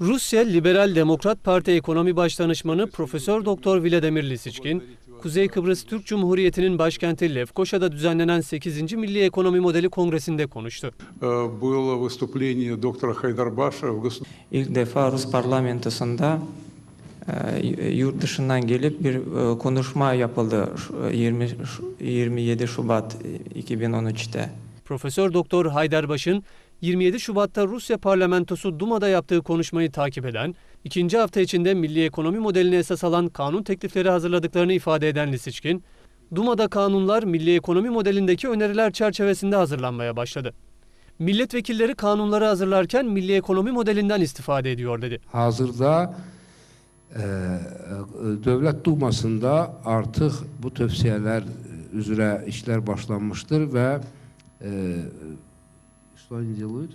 Rusya Liberal Demokrat Parti Ekonomi Başdanışmanı Profesör Doktor Vladimir Lisiçkin, Kuzey Kıbrıs Türk Cumhuriyeti'nin başkenti Lefkoşa'da düzenlenen 8. Milli Ekonomi Modeli Kongresi'nde konuştu. İlk defa Rus parlamentosunda э, yurt dışından gelip bir e, konuşma yapıldı 20, 27 Şubat e, 2013'te. Profesör Doktor Haydarbaş'ın 27 Şubat'ta Rusya parlamentosu Duma'da yaptığı konuşmayı takip eden, ikinci hafta içinde milli ekonomi modelini esas alan kanun teklifleri hazırladıklarını ifade eden Lisiçkin, Duma'da kanunlar milli ekonomi modelindeki öneriler çerçevesinde hazırlanmaya başladı. Milletvekilleri kanunları hazırlarken milli ekonomi modelinden istifade ediyor dedi. Hazırda e, Dövlət Dumasında artıq bu tövsiyələr üzrə işlər başlanmışdır və e, что они делают?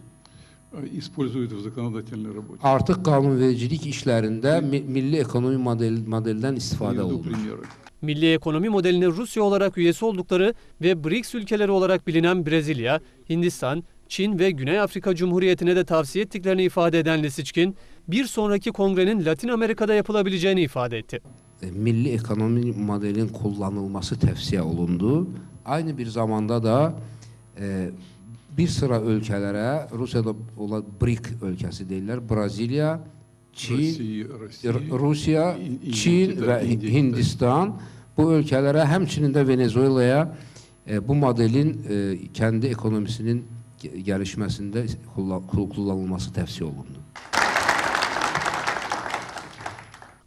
э, используют в законодательной работе. Artıq qanunvericilik işlərində mi- milli ekonomi model, modeldən istifadə Приведу olunur. примеры. Milli ekonomi modeline Rusya olarak üyesi oldukları ve BRICS ülkeleri olarak bilinen Brezilya, Hindistan, Çin ve Güney Afrika Cumhuriyeti'ne de tavsiye ettiklerini ifade eden Lisiçkin, bir sonraki kongrenin Latin Amerika'da yapılabileceğini ifade etti. E, Milli ekonomi modelin kullanılması tövsiyə olundu. Aynı bir zamanda da e, bir sıra ölkələrə, Rusiyada olan BRIC ölkəsi deyirlər, Braziliya, Çin, Rusiya, Rusiya Çin və Hindistan bu ölkələrə, həmçinin də Venezuelaya e, bu modelin e, kəndi ekonomisinin gəlişməsində kullanılması təvsiyə olundu.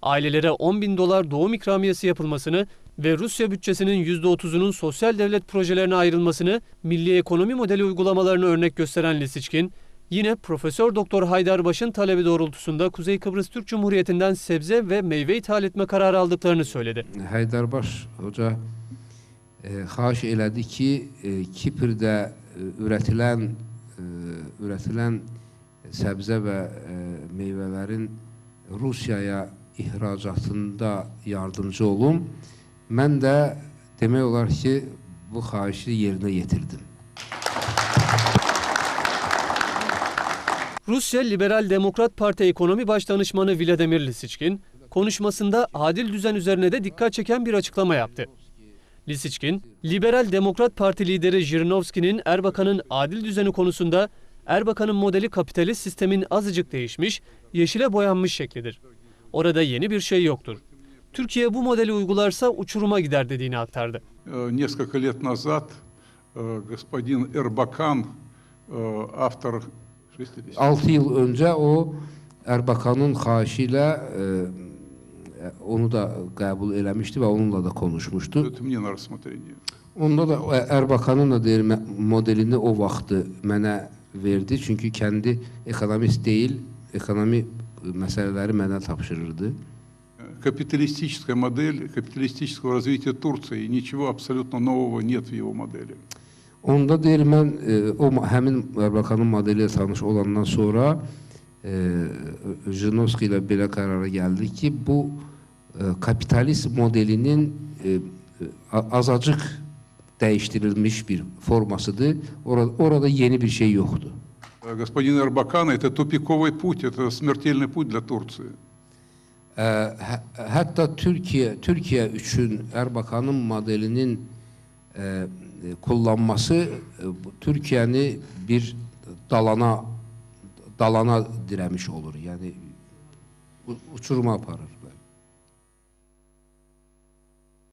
Ailelere 10 bin dolar doğum ikramiyesi yapılmasını ve Rusya bütçesinin %30'unun sosyal devlet projelerine ayrılmasını milli ekonomi modeli uygulamalarını örnek gösteren Lisiçkin, yine Profesör Doktor Haydarbaş'ın talebi doğrultusunda Kuzey Kıbrıs Türk Cumhuriyeti'nden sebze ve meyve ithal etme kararı aldıklarını söyledi. Heydərbaş hoca e, xahiş elədi ki, e, Kiprdə e, ürətilən e, ürətilən səbzə və e, meyvələrin Rusiyaya ihracatında yardımcı olum. Mən də demək olar ki, bu xahişi yerinə yetirdim. Rusya Liberal Demokrat Parti Ekonomi Başdanışmanı Vladimir Lisiçkin, konuşmasında adil düzen üzerine de dikkat çeken bir açıklama yaptı. Lisiçkin, Liberal Demokrat Parti lideri Jirinovski'nin Erbakan'ın adil düzeni konusunda Erbakan'ın modeli kapitalist sistemin azıcık değişmiş, yeşile boyanmış şeklidir. Orada yeni bir şey yoktur. Türkiye bu modeli uygularsa uçuruma gider dediğini aktardı. Э, Несколько лет назад э, господин Эрбакан, э, автор 60 6 il öncə o Erbakanın xahişi ilə e, onu da qəbul eləmişdi və onunla da konuşmuşdu. это мне на рассмотрение. Onda da Ə- Erbakanın da deyir mə- modelini o vaxtı mənə verdi. Çünki kəndi ekonomist deyil, ekonomi məsələləri mənə tapşırırdı. Э, Капиталистическая модель капиталистического развития Турции. Ничего абсолютно нового нет в его модели. Onda deyir mən e, o ma- həmin Erbakanın modeli ilə tanış olandan sonra e, Jinovski ilə belə qərara gəldi ki, bu e, kapitalist modelinin e, a- azacıq dəyişdirilmiş bir formasıdır. Orada, orada yeni bir şey yoxdur. Э, Господин Эрбакан – это тупиковый путь, это смертельный путь для Турции. Ə, hə, hətta Türkiyə Türkiyə üçün Erbakanın modelinin ə, e, kullanması e, bu Türkiyəni bir dalana dalana dirəmiş olur. Yəni u- uçuruma aparır.